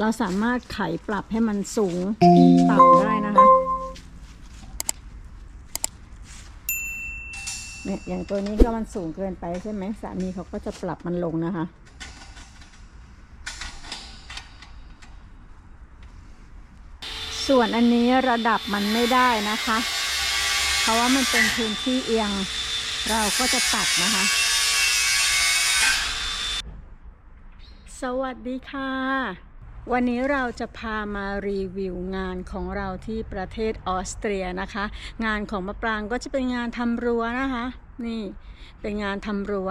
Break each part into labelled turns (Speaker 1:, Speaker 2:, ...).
Speaker 1: เราสามารถไขปรับให้มันสูงต่ำได้นะคะเนี่ยอย่างตัวนี้ก็มันสูงเกินไปใช่ไหมสามีเขาก็จะปรับมันลงนะคะ ส่วนอันนี้ระดับมันไม่ได้นะคะ เพราะว่ามันเป็นพื้นที่เอียงเราก็จะตัดนะคะ สวัสดีค่ะ วันนี้เราจะพามารีวิวงานของเราที่ประเทศออสเตรียนะคะ งานของมะปรางก็จะเป็นงานทำรั้วนะคะ นี่เป็นงานทำรั้ว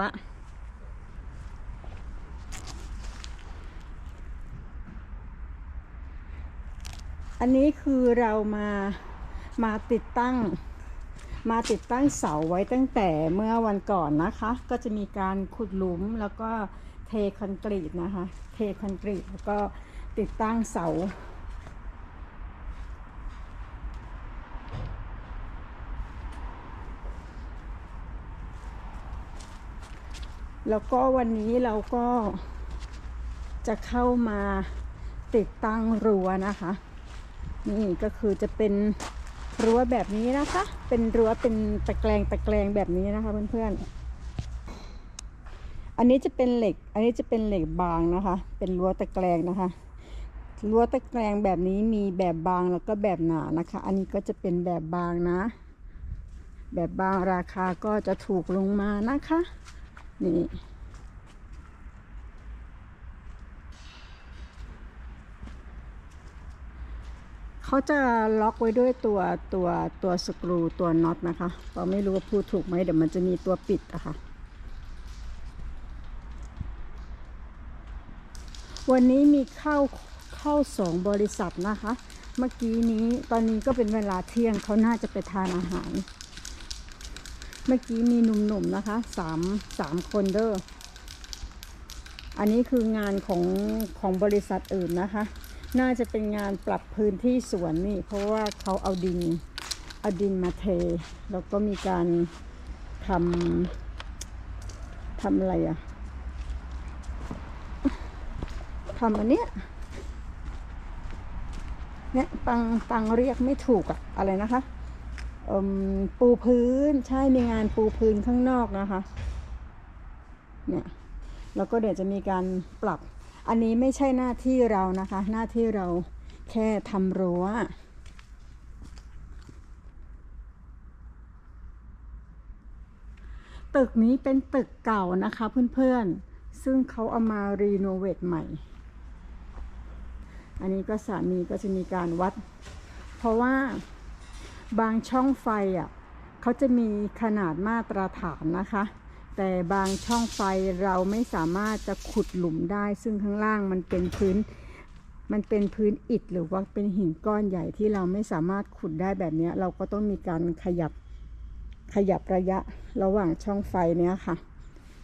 Speaker 1: อันนี้คือเรามามาติดตั้งมาติดตั้งเสาไว้ตั้งแต่เมื่อวันก่อนนะคะ ก็จะมีการขุดหลุมแล้วก็เทคอนกรีตนะคะ เทคอนกรีตแล้วก็ ติดตั้งเสา แล้วก็วันนี้เราก็จะเข้ามาติดตั้งรั้วนะคะ นี่ก็คือจะเป็นรั้วแบบนี้นะคะ เป็นรั้วเป็นตะแกรงตะแกรงแบบนี้นะคะเพื่อนๆอันนี้จะเป็นเหล็ก อันนี้จะเป็นเหล็กบางนะคะ เป็นรั้วตะแกรงนะคะ รั้วตะแกรงแบบนี้มีแบบบางแล้วก็แบบหนานะคะ อันนี้ก็จะเป็นแบบบางนะ แบบบางราคาก็จะถูกลงมานะคะ นี่เขาจะล็อกไว้ด้วยตัวตัวตัวสกรูตัวน็อตนะคะเราไม่รู้ว่าพูดถูกไหมเดี๋ยวมันจะมีตัวปิดอะคะ่ะ วันนี้มีเข้า เข้าสองบริษัทนะคะ เมื่อกี้นี้ตอนนี้ก็เป็นเวลาเที่ยงเขาน่าจะไปทานอาหาร เมื่อกี้มีหนุ่มๆนะคะสามสามคนเด้ออันนี้คืองานของของบริษัทอื่นนะคะ น่าจะเป็นงานปรับพื้นที่สวนนี่ เพราะว่าเขาเอาดินเอาดินมาเท แล้วก็มีการทำทำอะไรอะทำอันเนี้ย เนี่ยปังปังเรียกไม่ถูกอะอะไรนะคะปูพื้นใช่มีงานปูพื้นข้างนอกนะคะเนี่ยแล้วก็เดี๋ยวจะมีการปรับ อันนี้ไม่ใช่หน้าที่เรานะคะ หน้าที่เราแค่ทำรั้วตึกนี้เป็นตึกเก่านะคะเพื่อนๆ ซึ่งเขาเอามารีโนเวทใหม่ อันนี้ก็สามีก็จะมีการวัด เพราะว่าบางช่องไฟอะเขาจะมีขนาดมาตรฐานนะคะ แต่บางช่องไฟเราไม่สามารถจะขุดหลุมได้ ซึ่งข้างล่างมันเป็นพื้น มันเป็นพื้นอิฐหรือว่าเป็นหินก้อนใหญ่ที่เราไม่สามารถขุดได้แบบนี้ เราก็ต้องมีการขยับขยับระยะระหว่างช่องไฟเนี้ยค่ะ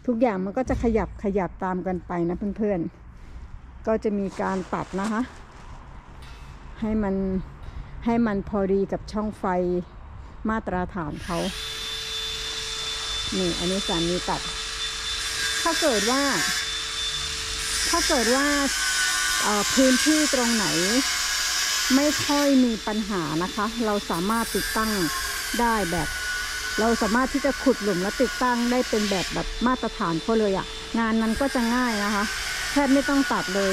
Speaker 1: ทุกอย่างมันก็จะขยับขยับตามกันไปนะเพื่อนๆ ก็จะมีการตัดนะคะ ให้มันให้มันพอดีกับช่องไฟมาตรฐานเขา นี่ อันนี้สามีตัด ถ้าเกิดว่า ถ้าเกิดว่าพื้นที่ตรงไหน ไม่ค่อยมีปัญหานะคะ เราสามารถติดตั้งได้แบบ เราสามารถที่จะขุดหลุมและติดตั้งได้เป็นแบบแบบมาตรฐานเขาเลยอะ่ะ งานนั้นก็จะง่ายนะคะ แทบไม่ต้องตัดเลย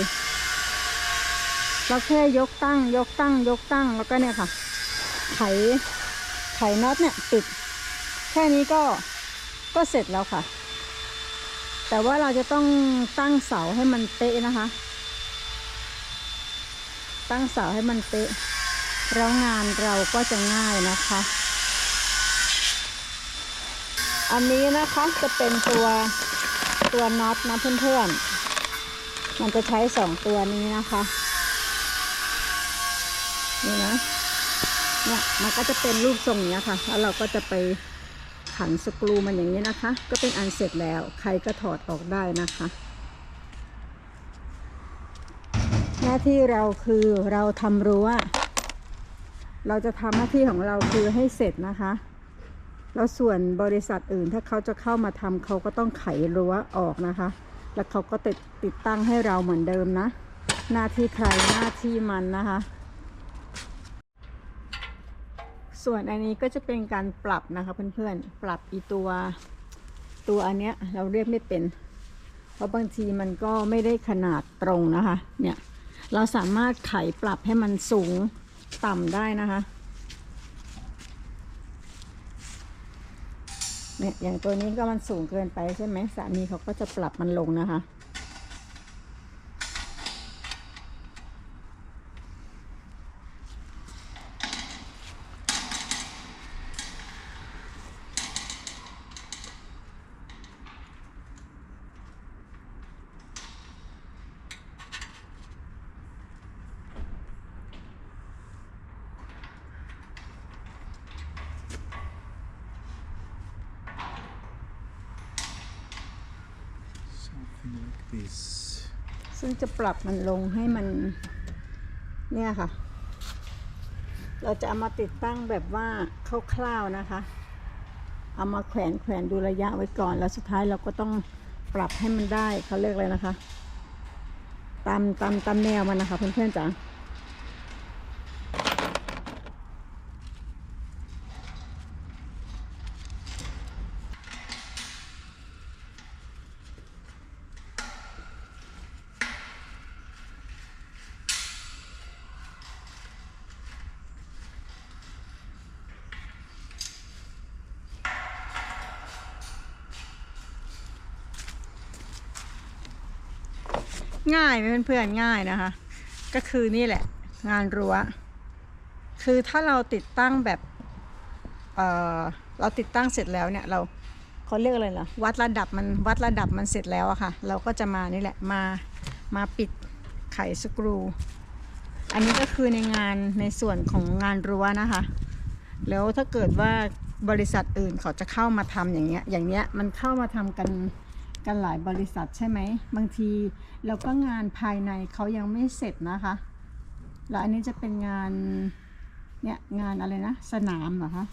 Speaker 1: เราแค่ยกตั้ง ยกตั้ง ยกตั้งแล้วก็เนี่ยค่ะ ไข ไขน็อตเนี่ยติด แค่นี้ก็ก็เสร็จแล้วค่ะ แต่ว่าเราจะต้องตั้งเสาให้มันเป๊ะนะคะ ตั้งเสาให้มันเป๊ะแล้วงานเราก็จะง่ายนะคะ อันนี้นะคะจะเป็นตัวตัวน็อตนะเพื่อนๆ มันจะใช้สองตัวนี้นะคะ นี่นะ เนี่ยมันก็จะเป็นรูปทรงเนี้ยค่ะ แล้วเราก็จะไปขันสกรูมันอย่างนี้นะคะ ก็เป็นอันเสร็จแล้ว ใครก็ถอดออกได้นะคะ หน้าที่เราคือเราทำรั้ว เราจะทำหน้าที่ของเราคือให้เสร็จนะคะ แล้วส่วนบริษัทอื่นถ้าเขาจะเข้ามาทำเขาก็ต้องไขรั้วออกนะคะ แล้วเขาก็ติดติดตั้งให้เราเหมือนเดิมนะ หน้าที่ใครหน้าที่มันนะคะ ส่วนอันนี้ก็จะเป็นการปรับนะคะเพื่อนๆ ปรับอีตัวตัวอันเนี้ยเราเรียกไม่เป็น เพราะบางทีมันก็ไม่ได้ขนาดตรงนะคะ เนี่ยเราสามารถไขปรับให้มันสูงต่ำได้นะคะ เนี่ยอย่างตัวนี้ก็มันสูงเกินไปใช่ไหมสามีเขาก็จะปรับมันลงนะคะ ซึ่งจะปรับมันลงให้มัน เนี่ยค่ะ เราจะเอามาติดตั้งแบบว่าคร่าวๆนะคะ เอามาแขวนแขวนดูระยะไว้ก่อน แล้วสุดท้ายเราก็ต้องปรับให้มันได้เขาเรียกอะไรนะคะ ตามตามตามแนวมันนะคะเพื่อนๆจ๋า ง่ายไหมเพื่อนๆง่ายนะคะ ก็คือนี่แหละ งานรั้ว คือถ้าเราติดตั้งแบบเออเราติดตั้งเสร็จแล้วเนี่ยเราเขาเรียกอะไรล่ะวัดระดับมันวัดระดับมันเสร็จแล้วอะค่ะ เราก็จะมานี่แหละมามาปิดไขสกรู อันนี้ก็คือในงานในส่วนของงานรั้วนะคะ แล้วถ้าเกิดว่าบริษัทอื่นเขาจะเข้ามาทำอย่างเงี้ยอย่างเนี้ยมันเข้ามาทำกัน กันหลายบริษัทใช่ไหม บางทีแล้วก็งานภายในเขายังไม่เสร็จนะคะ แล้วอันนี้จะเป็นงานเนี่ยงานอะไรนะ สนามเหรอคะ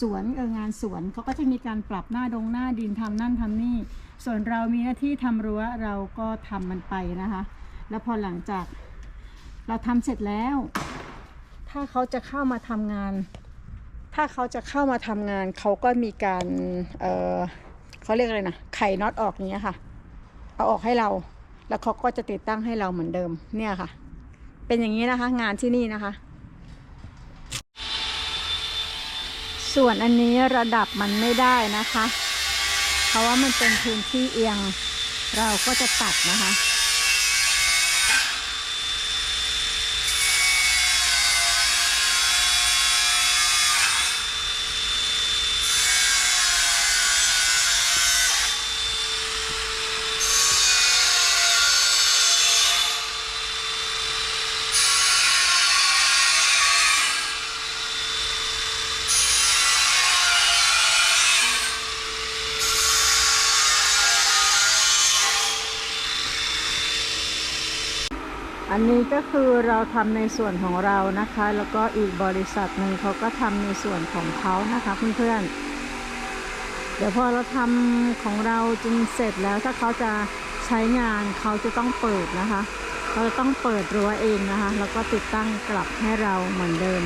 Speaker 1: สวนเอองานสวนเขาก็จะมีการปรับหน้าดงหน้าดินทำนั่นทำนี่ ส่วนเรามีหน้าที่ทำรั้วเราก็ทำมันไปนะคะ แล้วพอหลังจากเราทำเสร็จแล้ว ถ้าเขาจะเข้ามาทำงาน ถ้าเขาจะเข้ามาทำงานเขาก็มีการเออ เขาเรียกอะไรนะไข่น็อตออกอย่างเงี้ยค่ะ เอาออกให้เรา แล้วเขาก็จะติดตั้งให้เราเหมือนเดิมเนี่ยค่ะ เป็นอย่างนี้นะคะ งานที่นี่นะคะ ส่วนอันนี้ระดับมันไม่ได้นะคะ เพราะว่ามันเป็นพื้นที่เอียง เราก็จะตัดนะคะ อันนี้ก็คือเราทำในส่วนของเรานะคะ แล้วก็อีกบริษัทหนึ่งเขาก็ทำในส่วนของเขานะคะเพื่อนๆ เดี๋ยวพอเราทำของเราจนเสร็จแล้วถ้าเขาจะใช้งานเขาจะต้องเปิดนะคะเขาจะต้องเปิดรั้วเองนะคะ แล้วก็ติดตั้งกลับให้เราเหมือนเดิม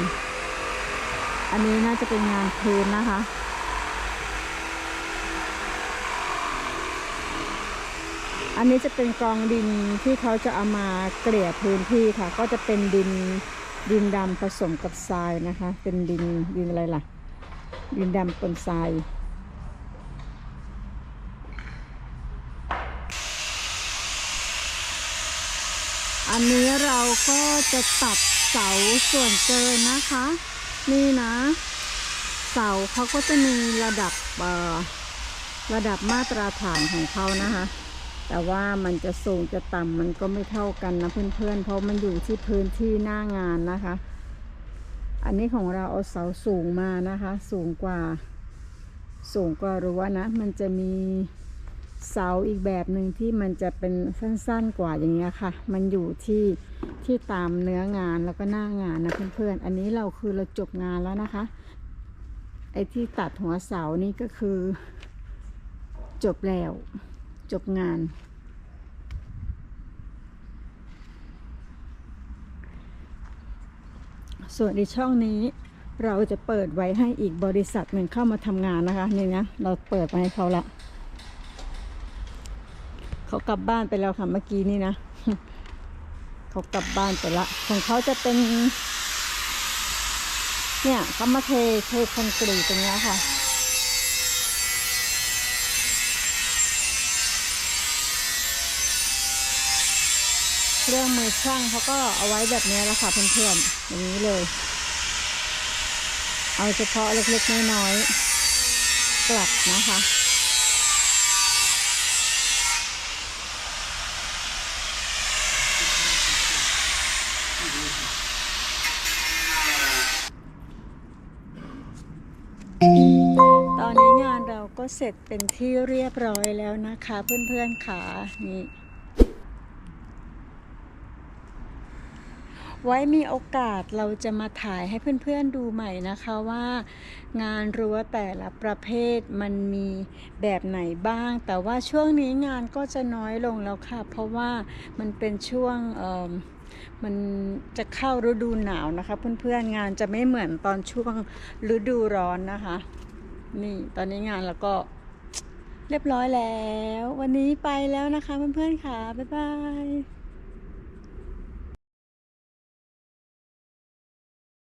Speaker 1: อันนี้น่าจะเป็นงานพื้นนะคะ อันนี้จะเป็นกองดินที่เขาจะเอามาเกลี่ยพื้นที่ค่ะ ก็จะเป็นดินดินดำผสมกับทรายนะคะ เป็นดินดินอะไรล่ะ ดินดำปนทรายอันนี้เราก็จะตัดเสาส่วนเกินนะคะ นี่นะ เสาเขาก็จะมีระดับระดับมาตรฐานของเขานะคะ แต่ว่ามันจะสูงจะต่ำมันก็ไม่เท่ากันนะเพื่อนๆ เพราะมันอยู่ที่พื้นที่หน้างานนะคะ อันนี้ของเราเอาเสาสูงมานะคะ สูงกว่า สูงกว่ารั้วนะ มันจะมีเสาอีกแบบหนึ่งที่มันจะเป็นสั้นๆกว่าอย่างเงี้ยค่ะ มันอยู่ที่ที่ตามเนื้องานแล้วก็หน้างานนะเพื่อนๆ อันนี้เราคือเราจบงานแล้วนะคะ ไอ้ที่ตัดหัวเสานี่ก็คือจบแล้ว จบงาน ส่วนในช่องนี้เราจะเปิดไว้ให้อีกบริษัทหนึ่งเข้ามาทำงานนะคะนี่นะเราเปิดไปให้เขาละเขากลับบ้านไปแล้วค่ะเมื่อกี้นี่นะเขากลับบ้านไปละของเขาจะเป็น เนี่ยเขามาเทเทคอนกรีตตรงนี้ค่ะ เครื่องมือช่างเขาก็เอาไว้แบบนี้แหล้วค่ะเพื่อนๆอย่างนี้เลย เอาเฉพาะเล็กๆน้อยๆกลับนะคะตอนนี้งานเราก็เสร็จเป็นที่เรียบร้อยแล้วนะคะ เพื่อนๆขานี่ ไว้มีโอกาสเราจะมาถ่ายให้เพื่อนๆดูใหม่นะคะว่า งานรั้วแต่ละประเภทมันมีแบบไหนบ้าง แต่ว่าช่วงนี้งานก็จะน้อยลงแล้วค่ะ เพราะว่ามันเป็นช่วงมันจะเข้าฤดูหนาวนะคะ เพื่อนๆงานจะไม่เหมือนตอนช่วงฤดูร้อนนะคะ นี่ตอนนี้งานเราก็เรียบร้อยแล้ว วันนี้ไปแล้วนะคะเพื่อนๆค่ะ บ๊ายบาย